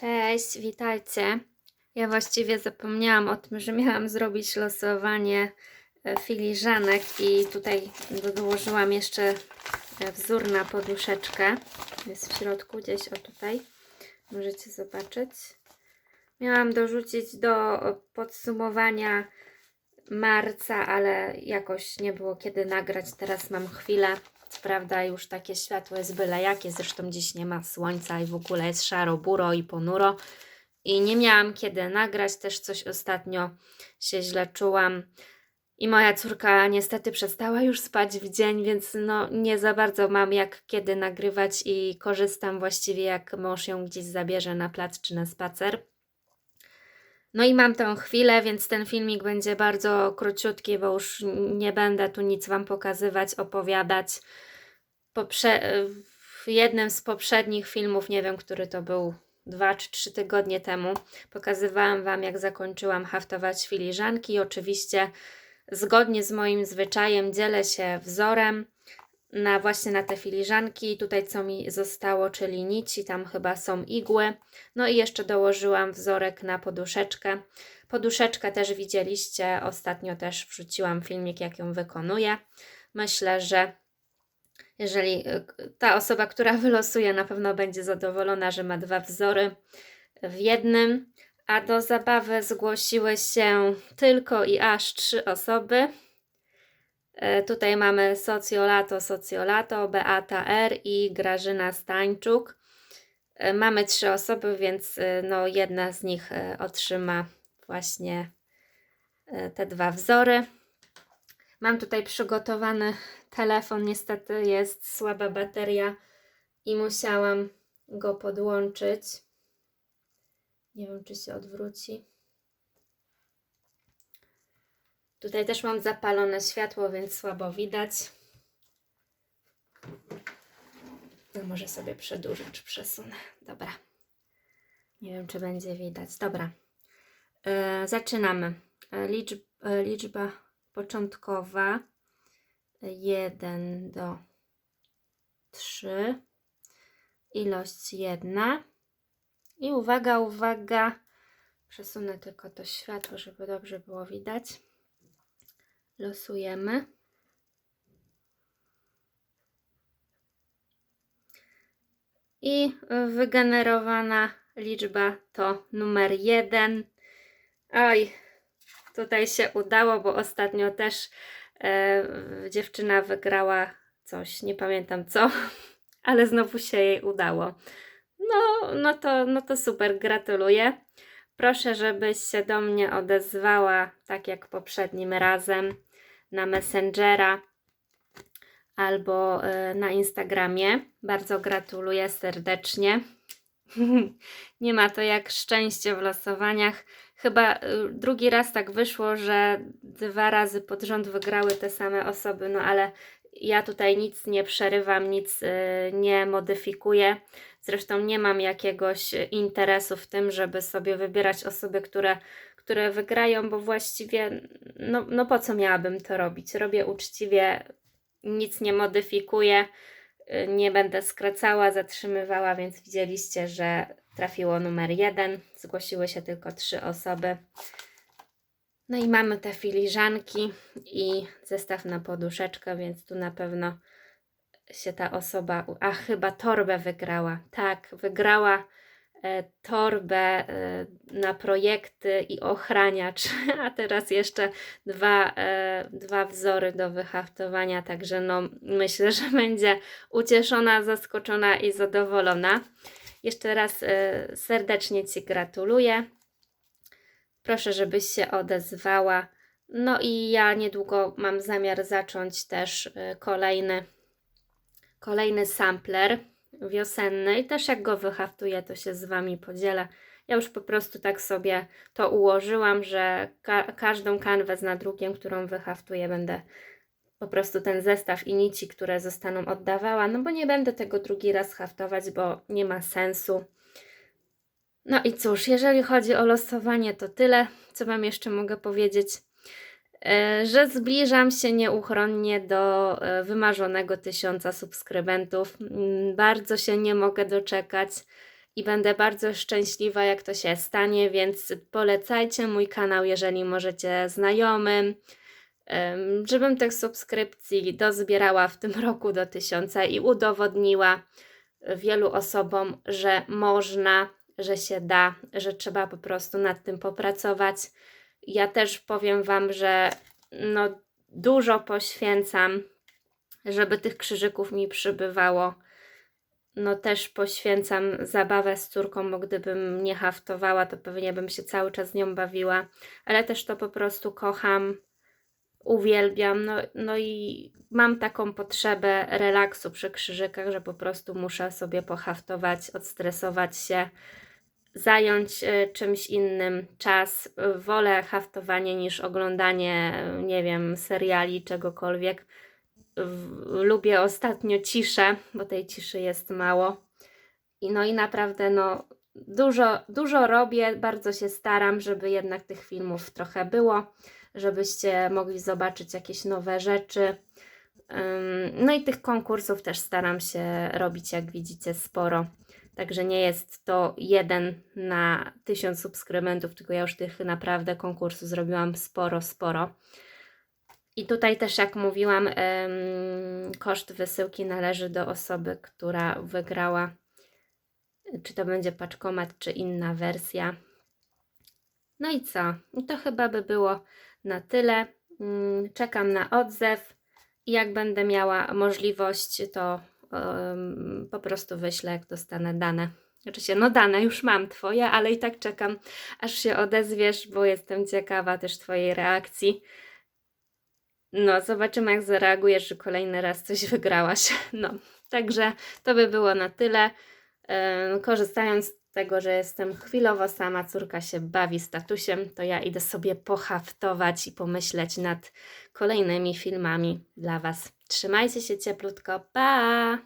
Cześć, witajcie. Ja właściwie zapomniałam o tym, że miałam zrobić losowanie e, filiżanek i tutaj dołożyłam jeszcze e, wzór na poduszeczkę. Jest w środku, gdzieś o tutaj. Możecie zobaczyć. Miałam dorzucić do podsumowania marca, ale jakoś nie było kiedy nagrać. Teraz mam chwilę. Co prawda już takie światło jest byle jakie, zresztą dziś nie ma słońca i w ogóle jest szaro, buro i ponuro. I nie miałam kiedy nagrać, też coś ostatnio się źle czułam. I moja córka niestety przestała już spać w dzień, więc no nie za bardzo mam jak kiedy nagrywać i korzystam właściwie jak mąż ją gdzieś zabierze na plac czy na spacer. No i mam tę chwilę, więc ten filmik będzie bardzo króciutki, bo już nie będę tu nic Wam pokazywać, opowiadać. Poprze w jednym z poprzednich filmów, nie wiem, który to był, dwa czy trzy tygodnie temu, pokazywałam Wam, jak zakończyłam haftować filiżanki. Oczywiście, zgodnie z moim zwyczajem, dzielę się wzorem na właśnie na te filiżanki. Tutaj co mi zostało, czyli nici, tam chyba są igły. No i jeszcze dołożyłam wzorek na poduszeczkę. Poduszeczkę też widzieliście, ostatnio też wrzuciłam filmik, jak ją wykonuję. Myślę, że jeżeli y, ta osoba, która wylosuje, na pewno będzie zadowolona, że ma dwa wzory w jednym. A do zabawy zgłosiły się tylko i aż trzy osoby. E, Tutaj mamy Socjolato, Socjolato, Beata R i Grażyna Stańczuk. E, Mamy trzy osoby, więc e, no, jedna z nich otrzyma właśnie te dwa wzory. Mam tutaj przygotowany telefon, niestety jest słaba bateria i musiałam go podłączyć. Nie wiem, czy się odwróci. Tutaj też mam zapalone światło, więc słabo widać. No może sobie przedłużę, czy przesunę. Dobra. Nie wiem, czy będzie widać. Dobra. E, zaczynamy. E, liczb, e, liczba początkowa 1 do 3. Ilość 1. I uwaga, uwaga. Przesunę tylko to światło, żeby dobrze było widać. Losujemy. I wygenerowana liczba to numer 1. Oj, tutaj się udało, bo ostatnio też e, dziewczyna wygrała coś, nie pamiętam co, ale znowu się jej udało. No, no, to, no to super, gratuluję. Proszę, żebyś się do mnie odezwała, tak jak poprzednim razem, na Messengera albo e, na Instagramie. Bardzo gratuluję serdecznie. Nie ma to jak szczęście w losowaniach. Chyba y, drugi raz tak wyszło, że dwa razy pod rząd wygrały te same osoby, no ale ja tutaj nic nie przerywam, nic y, nie modyfikuję. Zresztą nie mam jakiegoś interesu w tym, żeby sobie wybierać osoby, które, które wygrają, bo właściwie no, no po co miałabym to robić? Robię uczciwie, nic nie modyfikuję, y, nie będę skracała, zatrzymywała, więc widzieliście, że trafiło numer jeden. Zgłosiły się tylko trzy osoby. No i mamy te filiżanki i zestaw na poduszeczkę, więc tu na pewno się ta osoba. A chyba torbę wygrała. Tak, wygrała torbę e, na projekty i ochraniacz. A teraz jeszcze dwa, e, dwa wzory do wyhaftowania. Także no, myślę, że będzie ucieszona, zaskoczona i zadowolona. Jeszcze raz e, serdecznie Ci gratuluję. Proszę, żebyś się odezwała. No i ja niedługo mam zamiar zacząć też kolejny, kolejny sampler wiosenny i też jak go wyhaftuję, to się z Wami podzielę. Ja już po prostu tak sobie to ułożyłam, że ka każdą kanwę z nadrukiem, którą wyhaftuję, będę po prostu ten zestaw i nici, które zostaną oddawała, no bo nie będę tego drugi raz haftować, bo nie ma sensu. No i cóż, jeżeli chodzi o losowanie, to tyle. Co Wam jeszcze mogę powiedzieć? E, Że zbliżam się nieuchronnie do e, wymarzonego tysiąca subskrybentów. Mm, Bardzo się nie mogę doczekać i będę bardzo szczęśliwa, jak to się stanie, więc polecajcie mój kanał, jeżeli możecie znajomym, żebym tych subskrypcji dozbierała w tym roku do tysiąca i udowodniła wielu osobom, że można, że się da, że trzeba po prostu nad tym popracować. Ja też powiem Wam, że no, dużo poświęcam, żeby tych krzyżyków mi przybywało. No też poświęcam zabawę z córką, bo gdybym nie haftowała, to pewnie bym się cały czas z nią bawiła, ale też to po prostu kocham, uwielbiam, no, no i mam taką potrzebę relaksu przy krzyżykach, że po prostu muszę sobie pohaftować, odstresować się, zająć e, czymś innym czas. Wolę haftowanie niż oglądanie, nie wiem, seriali, czegokolwiek. Lubię ostatnio ciszę, bo tej ciszy jest mało. I no i naprawdę, no, dużo, dużo robię, bardzo się staram, żeby jednak tych filmów trochę było, żebyście mogli zobaczyć jakieś nowe rzeczy. No i tych konkursów też staram się robić, jak widzicie, sporo. Także nie jest to jeden na tysiąc subskrybentów, tylko ja już tych naprawdę konkursów zrobiłam sporo, sporo. I tutaj też, jak mówiłam, koszt wysyłki należy do osoby, która wygrała. Czy to będzie paczkomat, czy inna wersja. No i co? To chyba by było na tyle. Mm, Czekam na odzew i jak będę miała możliwość, to po prostu wyślę, jak dostanę dane. Oczywiście, no dane już mam Twoje, ale i tak czekam, aż się odezwiesz, bo jestem ciekawa też Twojej reakcji. No, zobaczymy, jak zareagujesz, że kolejny raz coś wygrałaś. No, także to by było na tyle. Korzystając z tego, że jestem chwilowo sama, córka się bawi z tatusiem, to ja idę sobie pohaftować i pomyśleć nad kolejnymi filmami dla Was. Trzymajcie się cieplutko, pa!